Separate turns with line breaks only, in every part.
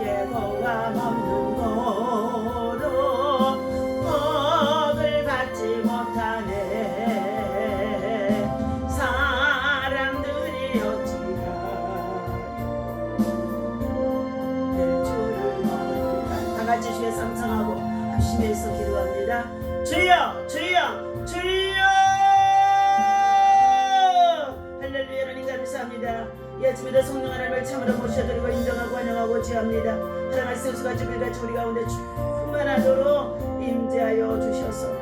주께 고감 없는 거로 복을 받지 못하네. 사람들이 어찌가 될 줄을 모르니까? 다 같이 주의 삼성하고 합심해서 기도합니다. 주여 주여 주여 이 아침에도 성령 하나님을 참으로 모셔드리고 인정하고 환영하고 지합니다. 하나님 말씀 수같이 불같이 우리 가운데 충만하도록 임재하여 주셔서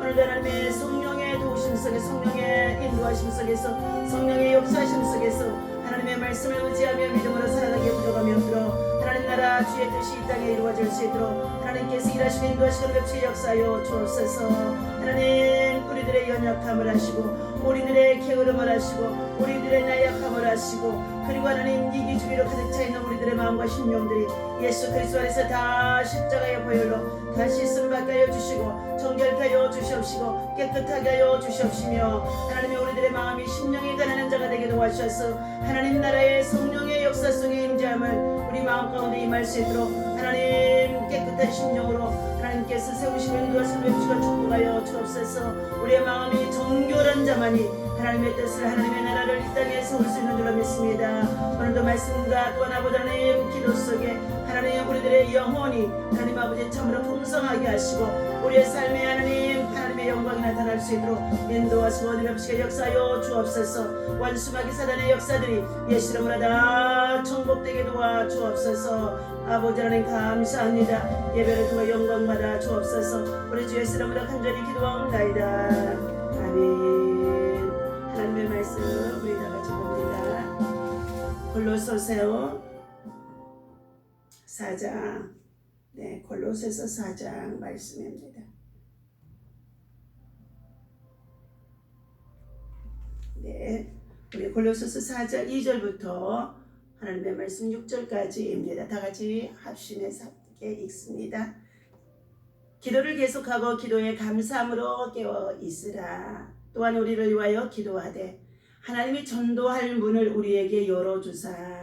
오늘도 하나님의 성령의 도우심 속에 성령의 인도하심 속에서 성령의 역사하심 속에서 하나님의 말씀을 의지하며 믿음으로 살아가게 부족하며 앞으로 하나님 나라 주의 뜻이 이 땅에 이루어질 수 있도록 하나님께서 일하시고 인도하시고 lep시 역사여 주옵소서. 하나님 우리들의 연약함을 하시고 우리들의 게으름을 하시고 우리들의 나약함을 하시고 그리고 하나님 이 기주의로 가득 차 있는 우리들의 마음과 심령들이 예수 그리스도 안에서 다 십자가의 보혈로 다 씻음 받게 하여 주시고 정결케 하여 주시옵시고 깨끗하게 하여 주시옵시며 하나님의 우리들의 마음이 심령이 가난한 자가 되게 도와주셔서 하나님 나라의 성령의 역사 속에 임재함을 우리 마음 가운데 임할 수 있도록 하나님 깨끗한 심령으로 하나님께서 세우시고 인도하시고 주시고 축복하여 주옵소서. 우리의 마음이 정결한 자만이 하나님의 뜻을 하나님의 나라를 이 땅에 세울 수 있는 줄로 믿습니다. 오늘도 말씀과 하나님 기도 속에 하나님 우리들의 영혼이 하나님 아버지 참으로 풍성하게 하시고 우리의 삶에 하나님 하나님의 영광이 나타날 수 있도록 인도하시고 은혜롭시게 역사하여 주옵소서. 완수마귀 사단의 역사들이 예수 이름으로 다 정복되게 도와 주옵소서. 아버지 하나님 감사합니다. 예배를 통해 영광 받아 주옵소서. 우리 주 예수 이름으로 간절히 기도하옵나이다. 아멘. 하나님의 말씀 우리 다 같이 봅니다. 골로새서 4장 네 골로새서 4장 말씀입니다 네 우리 골로새서 4장 2절부터 하나님의 말씀 6절까지입니다. 다 같이 합심해서 읽습니다. 기도를 계속하고 기도에 감사함으로 깨어 있으라. 또한 우리를 위하여 기도하되 하나님이 전도할 문을 우리에게 열어주사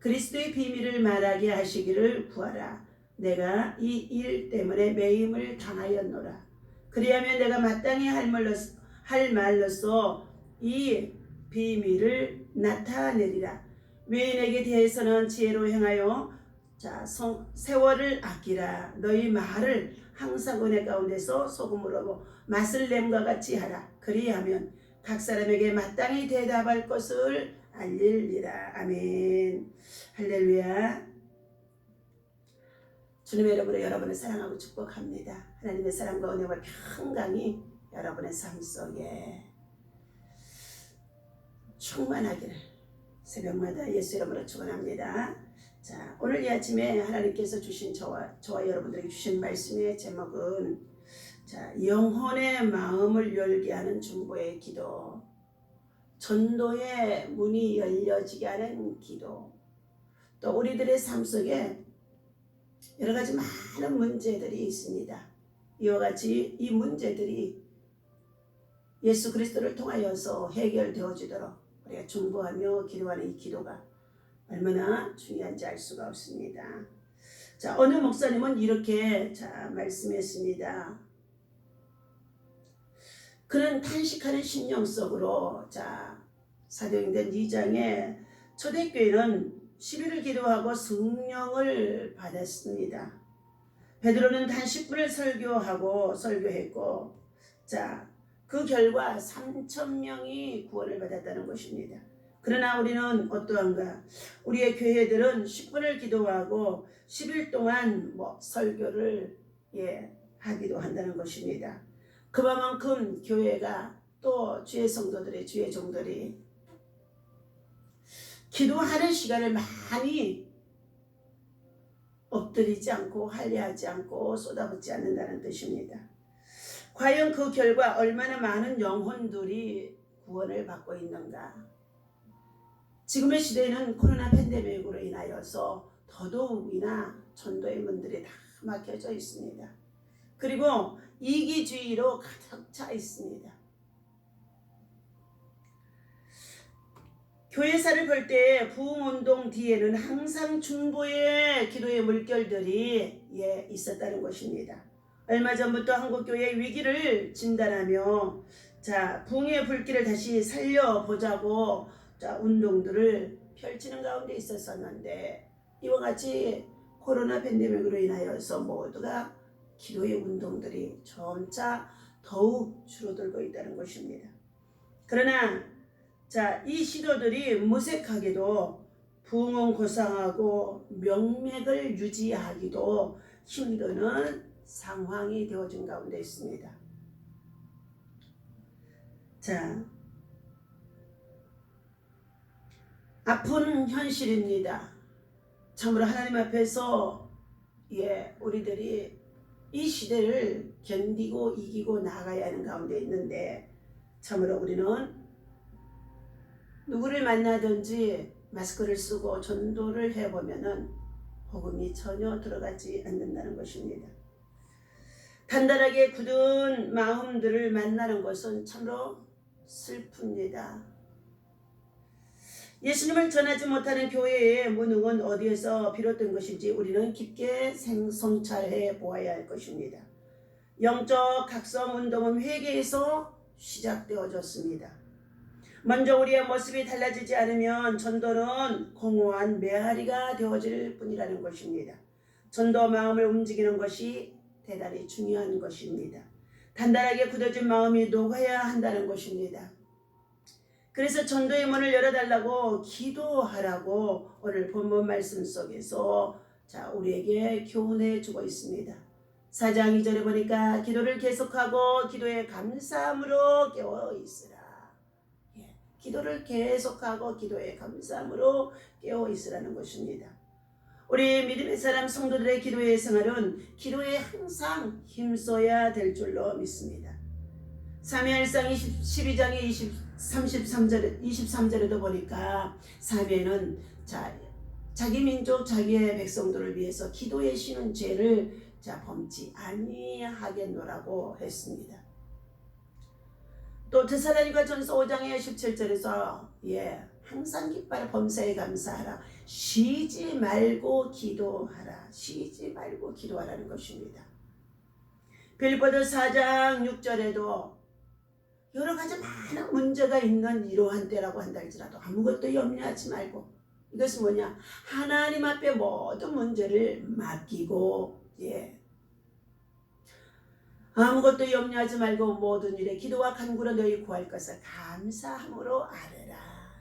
그리스도의 비밀을 말하게 하시기를 구하라. 내가 이 일 때문에 매임을 당하였노라. 그리하면 내가 마땅히 할 말로서, 할 말로서 이 비밀을 나타내리라. 외인에게 대해서는 지혜로 행하여 자 성, 세월을 아끼라. 너희 말을 항상 은혜 가운데서 소금으로 맛을 냄과 같이 하라. 그리하면 각 사람에게 마땅히 대답할 것을 알리리라. 아멘. 할렐루야. 주님의 이름으로 여러분을 사랑하고 축복합니다. 하나님의 사랑과 은혜와 평강이 여러분의 삶 속에 충만하기를 새벽마다 예수 이름으로 축원합니다. 자, 오늘 이 아침에 하나님께서 주신 저와 저와 여러분들에게 주신 말씀의 제목은 자, 영혼의 마음을 열게 하는 중보의 기도. 전도의 문이 열려지게 하는 기도. 또 우리들의 삶 속에 여러 가지 많은 문제들이 있습니다. 이와 같이 이 문제들이 예수 그리스도를 통하여서 해결되어지도록 우리가 중보하며 기도하는 이 기도가 얼마나 중요한지 알 수가 없습니다. 자, 어느 목사님은 이렇게 자, 말씀했습니다. 그는 탄식하는 심령 속으로 자, 사도행전 2장에 초대교회는 10일을 기도하고 성령을 받았습니다. 베드로는 단 10분을 설교하고 설교했고 자, 그 결과 3천 명이 구원을 받았다는 것입니다. 그러나 우리는 어떠한가? 우리의 교회들은 10분을 기도하고 10일 동안 뭐 설교를 예, 하기도 한다는 것입니다. 그만큼 교회가 또 주의 성도들의 주의 종들이 기도하는 시간을 많이 엎드리지 않고 할례하지 않고 쏟아붓지 않는다는 뜻입니다. 과연 그 결과 얼마나 많은 영혼들이 구원을 받고 있는가? 지금의 시대는 코로나 팬데믹으로 인하여서 더더욱이나 전도의 문들이 다 막혀져 있습니다. 그리고 이기주의로 가득 차 있습니다. 교회사를 볼 때 부흥운동 뒤에는 항상 중보의 기도의 물결들이 예, 있었다는 것입니다. 얼마 전부터 한국교회의 위기를 진단하며 자 부흥의 불길을 다시 살려보자고 자 운동들을 펼치는 가운데 있었었는데 이와 같이 코로나 팬데믹으로 인하여서 모두가 기도의 운동들이 점차 더욱 줄어들고 있다는 것입니다. 그러나 자, 이 시도들이 무색하게도 부흥은 고상하고 명맥을 유지하기도 힘드는 상황이 되어진 가운데 있습니다. 자, 아픈 현실입니다. 참으로 하나님 앞에서 예, 우리들이 이 시대를 견디고 이기고 나가야 하는 가운데 있는데 참으로 우리는 누구를 만나든지 마스크를 쓰고 전도를 해보면은 복음이 전혀 들어가지 않는다는 것입니다. 단단하게 굳은 마음들을 만나는 것은 참으로 슬픕니다. 예수님을 전하지 못하는 교회의 무능은 어디에서 비롯된 것인지 우리는 깊게 생성찰해 보아야 할 것입니다. 영적 각성 운동은 회개에서 시작되어졌습니다. 먼저 우리의 모습이 달라지지 않으면 전도는 공허한 메아리가 되어질 뿐이라는 것입니다. 전도 마음을 움직이는 것이 대단히 중요한 것입니다. 단단하게 굳어진 마음이 녹아야 한다는 것입니다. 그래서 전도의 문을 열어달라고 기도하라고 오늘 본문 말씀 속에서 자 우리에게 교훈해 주고 있습니다. 사장 2절에 보니까 기도를 계속하고 기도에 감사함으로 깨어 있으라. 예, 기도를 계속하고 기도에 감사함으로 깨어 있으라는 것입니다. 우리 믿음의 사람 성도들의 기도의 생활은 기도에 항상 힘써야 될 줄로 믿습니다. 사무엘상 12장의 20, 33절, 23절에도 보니까 사무엘은 자, 자기 민족, 자기의 백성들을 위해서 기도에 쉬는 죄를 자, 범치 아니하겠노라고 했습니다. 또 테살라니가 전서 5장의 17절에서 예, 항상 기뻐하라 범사에 감사하라 쉬지 말고 기도하라 쉬지 말고 기도하라는 것입니다. 빌보드 4장 6절에도 여러 가지 많은 문제가 있는 이러한 때라고 한다 할지라도 아무것도 염려하지 말고 이것은 뭐냐? 하나님 앞에 모든 문제를 맡기고 예. 아무것도 염려하지 말고 모든 일에 기도와 간구로 너희 구할 것을 감사함으로 아뢰라.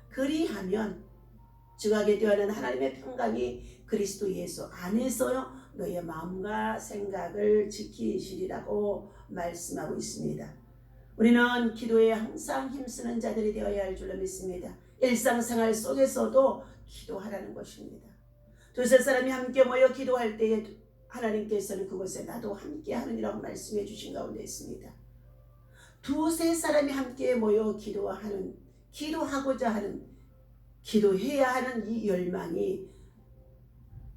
그리하면 주가게 되어는 하나님의 평강이 그리스도 예수 안에서요 너희의 마음과 생각을 지키시리라고 말씀하고 있습니다. 우리는 기도에 항상 힘쓰는 자들이 되어야 할 줄로 믿습니다. 일상생활 속에서도 기도하라는 것입니다. 두세 사람이 함께 모여 기도할 때에 하나님께서는 그곳에 나도 함께 하느니라고 말씀해 주신 가운데 있습니다. 두세 사람이 함께 모여 기도하는 기도하고자 하는 기도해야 하는 이 열망이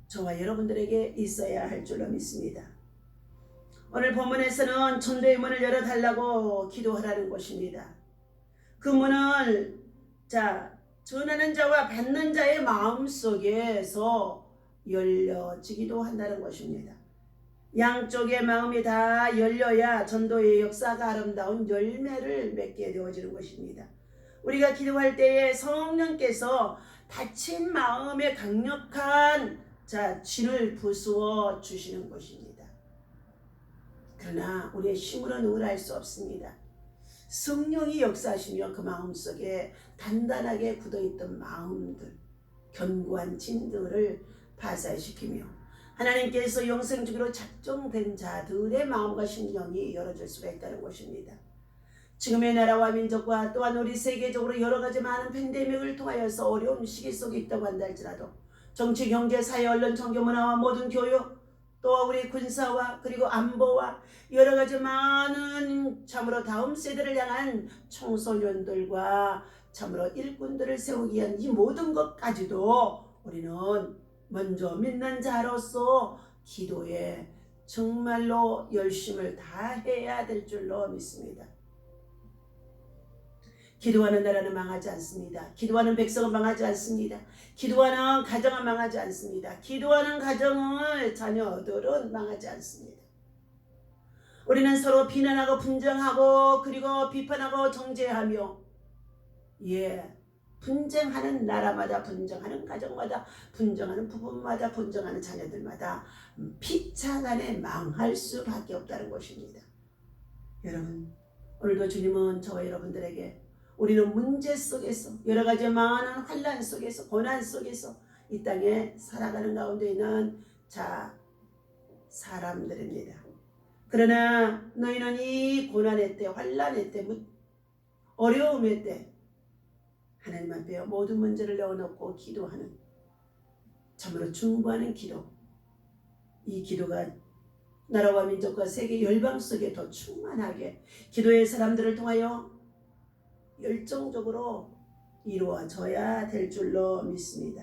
저와 여러분들에게 있어야 할 줄로 믿습니다. 오늘 본문에서는 전도의 문을 열어달라고 기도하라는 것입니다. 그 문을 자 전하는 자와 받는 자의 마음 속에서 열려지기도 한다는 것입니다. 양쪽의 마음이 다 열려야 전도의 역사가 아름다운 열매를 맺게 되어지는 것입니다. 우리가 기도할 때에 성령께서 다친 마음에 강력한 자 진을 부수어 주시는 것입니다. 그러나 우리의 힘으로는 의할 수 없습니다. 성령이 역사하시며 그 마음속에 단단하게 굳어있던 마음들, 견고한 진들을 파쇄시키며 하나님께서 영생 주기로 작정된 자들의 마음과 심령이 열어질 수가 있다는 것입니다. 지금의 나라와 민족과 또한 우리 세계적으로 여러 가지 많은 팬데믹을 통하여서 어려운 시기 속에 있다고 한다 할지라도 정치, 경제, 사회, 언론, 종교, 문화와 모든 교육 또 우리 군사와 그리고 안보와 여러 가지 많은 참으로 다음 세대를 향한 청소년들과 참으로 일꾼들을 세우기 위한 이 모든 것까지도 우리는 먼저 믿는 자로서 기도에 정말로 열심을 다해야 될 줄로 믿습니다. 기도하는 나라는 망하지 않습니다. 기도하는 백성은 망하지 않습니다. 기도하는 가정은 망하지 않습니다. 기도하는 가정을 자녀들은 망하지 않습니다. 우리는 서로 비난하고 분쟁하고 그리고 비판하고 정죄하며 예 분쟁하는 나라마다 분쟁하는 가정마다 분쟁하는 부부마다 분쟁하는 자녀들마다 피차간에 망할 수밖에 없다는 것입니다. 여러분 오늘도 주님은 저와 여러분들에게 우리는 문제 속에서 여러 가지 많은 환란 속에서 고난 속에서 이 땅에 살아가는 가운데 있는 자 사람들입니다. 그러나 너희는 이 고난의 때, 환란의 때, 어려움의 때 하나님 앞에 모든 문제를 내어놓고 기도하는 참으로 중보하는 기도 이 기도가 나라와 민족과 세계 열방 속에 더 충만하게 기도의 사람들을 통하여 열정적으로 이루어져야 될 줄로 믿습니다.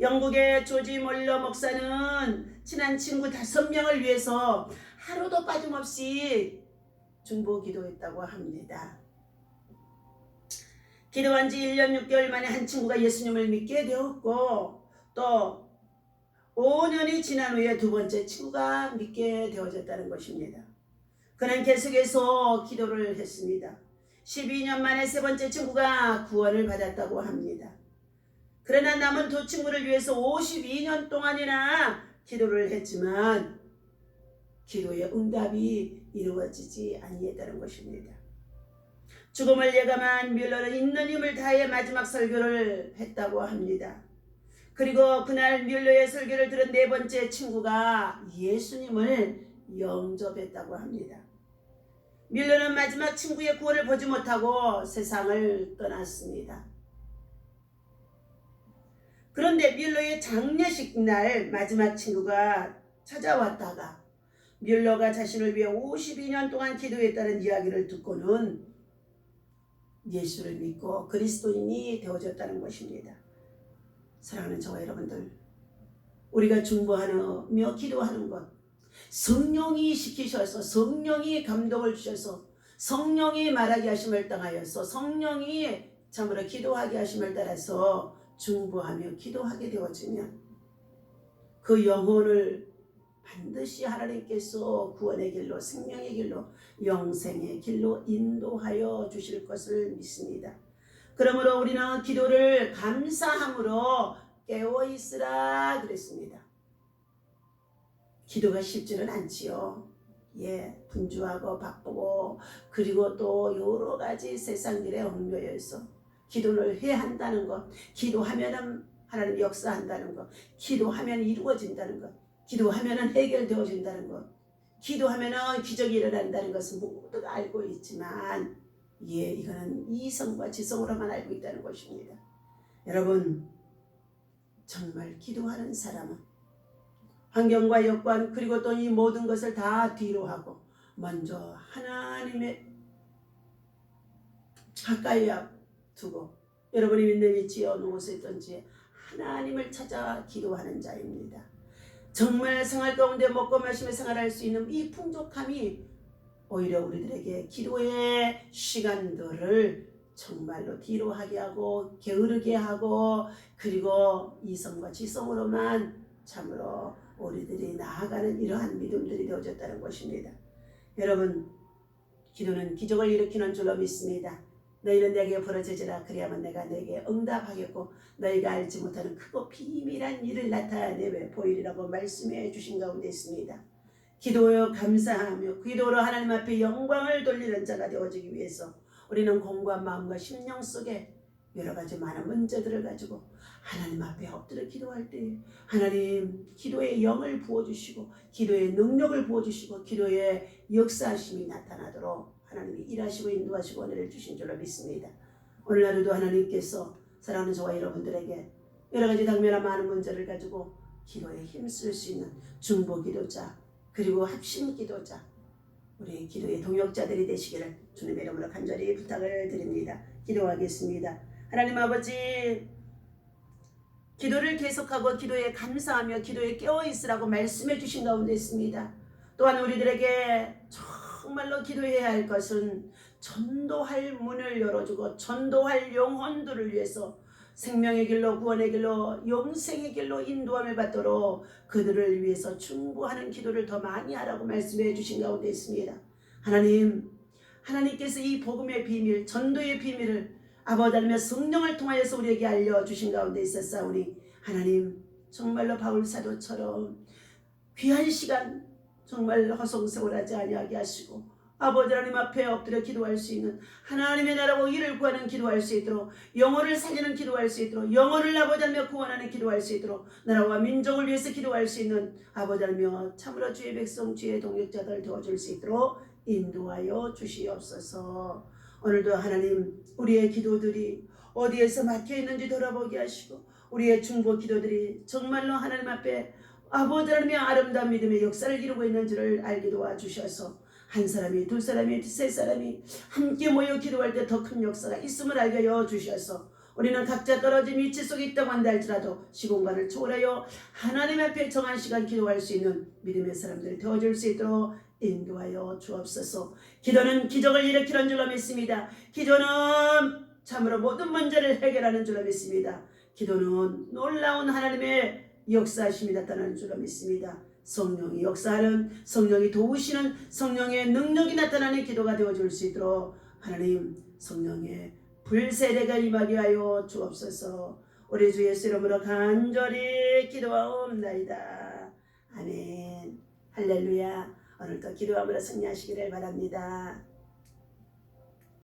영국의 조지 몰러 목사는 친한 친구 다섯 명을 위해서 하루도 빠짐없이 중보 기도했다고 합니다. 기도한 지 1년 6개월 만에 한 친구가 예수님을 믿게 되었고 또 5년이 지난 후에 두 번째 친구가 믿게 되어졌다는 것입니다. 그는 계속해서 기도를 했습니다. 12년 만에 세 번째 친구가 구원을 받았다고 합니다. 그러나 남은 두 친구를 위해서 52년 동안이나 기도를 했지만 기도의 응답이 이루어지지 아니했다는 것입니다. 죽음을 예감한 뮬러는 있는 힘을 다해 마지막 설교를 했다고 합니다. 그리고 그날 뮬러의 설교를 들은 네 번째 친구가 예수님을 영접했다고 합니다. 뮬러는 마지막 친구의 구원을 보지 못하고 세상을 떠났습니다. 그런데 뮬러의 장례식 날 마지막 친구가 찾아왔다가 뮬러가 자신을 위해 52년 동안 기도했다는 이야기를 듣고는 예수를 믿고 그리스도인이 되어졌다는 것입니다. 사랑하는 저와 여러분들, 우리가 중보하며 기도하는 것, 성령이 시키셔서 성령이 감동을 주셔서 성령이 말하게 하심을 당하여서 성령이 참으로 기도하게 하심을 따라서 중보하며 기도하게 되어지면 그 영혼을 반드시 하나님께서 구원의 길로 생명의 길로 영생의 길로 인도하여 주실 것을 믿습니다. 그러므로 우리는 기도를 감사함으로 깨어 있으라 그랬습니다. 기도가 쉽지는 않지요. 예, 분주하고 바쁘고 그리고 또 여러 가지 세상 일에 얽매여 있어 기도를 해야 한다는 것, 기도하면은 하나님 역사한다는 것, 기도하면 이루어진다는 것, 기도하면은 해결되어진다는 것, 기도하면은 기적이 일어난다는 것은 모두가 알고 있지만, 예, 이거는 이성과 지성으로만 알고 있다는 것입니다. 여러분, 정말 기도하는 사람은 환경과 여건 그리고 또 이 모든 것을 다 뒤로 하고 먼저 하나님의 가까이 두고 여러분이 믿는 위치에 어느 곳에 있든지 하나님을 찾아 기도하는 자입니다. 정말 생활 가운데 먹고 마시며 생활할 수 있는 이 풍족함이 오히려 우리들에게 기도의 시간들을 정말로 뒤로 하게 하고 게으르게 하고 그리고 이성과 지성으로만 참으로 우리들이 나아가는 이러한 믿음들이 되어졌다는 것입니다. 여러분 기도는 기적을 일으키는 줄로 믿습니다. 너희는 내게 부러지지라 그리하면 내가 내게 응답하겠고 너희가 알지 못하는 크고 비밀한 일을 나타내며 보이리라고 말씀해 주신 가운데 있습니다. 기도요 감사하며 기도로 하나님 앞에 영광을 돌리는 자가 되어지기 위해서 우리는 공부한 마음과 심령 속에 여러 가지 많은 문제들을 가지고 하나님 앞에 엎드려 기도할 때 하나님 기도의 영을 부어주시고 기도의 능력을 부어주시고 기도의 역사하심이 나타나도록 하나님이 일하시고 인도하시고 은혜를 주신 줄로 믿습니다. 오늘 하루도 하나님께서 사랑하는 저와 여러분들에게 여러 가지 당면한 많은 문제를 가지고 기도에 힘쓸 수 있는 중보 기도자 그리고 합심 기도자 우리 기도의 동역자들이 되시기를 주님의 이름으로 간절히 부탁을 드립니다. 기도하겠습니다. 하나님 아버지 기도를 계속하고 기도에 감사하며 기도에 깨어 있으라고 말씀해 주신 가운데 있습니다. 또한 우리들에게 정말로 기도해야 할 것은 전도할 문을 열어주고 전도할 영혼들을 위해서 생명의 길로 구원의 길로 영생의 길로 인도함을 받도록 그들을 위해서 충고하는 기도를 더 많이 하라고 말씀해 주신 가운데 있습니다. 하나님, 하나님께서 이 복음의 비밀, 전도의 비밀을 아버지 하나님의 성령을 통하여서 우리에게 알려주신 가운데 있었사오니 하나님 정말로 바울 사도처럼 귀한 시간 정말 허송세월 하지 아니하게 하시고 아버지 하나님 앞에 엎드려 기도할 수 있는 하나님의 나라고 일을 구하는 기도할 수 있도록 영혼을 살리는 기도할 수 있도록 영혼을 아버지 하며 구원하는 기도할 수 있도록 나라와 민족을 위해서 기도할 수 있는 아버지 하며 참으로 주의 백성 주의 동역자들 도와줄 수 있도록 인도하여 주시옵소서 오늘도 하나님 우리의 기도들이 어디에서 막혀 있는지 돌아보게 하시고 우리의 중보 기도들이 정말로 하나님 앞에 아버지 하나님의 아름다운 믿음의 역사를 이루고 있는 줄을 알게 도와주셔서 한 사람이 두 사람이 세 사람이 함께 모여 기도할 때 더 큰 역사가 있음을 알게 하여 주셔서 우리는 각자 떨어진 위치 속에 있다고 한다 할지라도 시공간을 초월하여 하나님 앞에 정한 시간 기도할 수 있는 믿음의 사람들이 되어줄 수 있도록 인도하여 주옵소서. 기도는 기적을 일으키는 줄로 믿습니다. 기도는 참으로 모든 문제를 해결하는 줄로 믿습니다. 기도는 놀라운 하나님의 역사하심이 나타나는 줄로 믿습니다. 성령이 역사하는 성령이 도우시는 성령의 능력이 나타나는 기도가 되어줄 수 있도록 하나님 성령의 불세례가 임하게 하여 주옵소서. 우리 주 예수 이름으로 간절히 기도하옵나이다. 아멘. 할렐루야. 오늘도 기도함으로 승리하시기를 바랍니다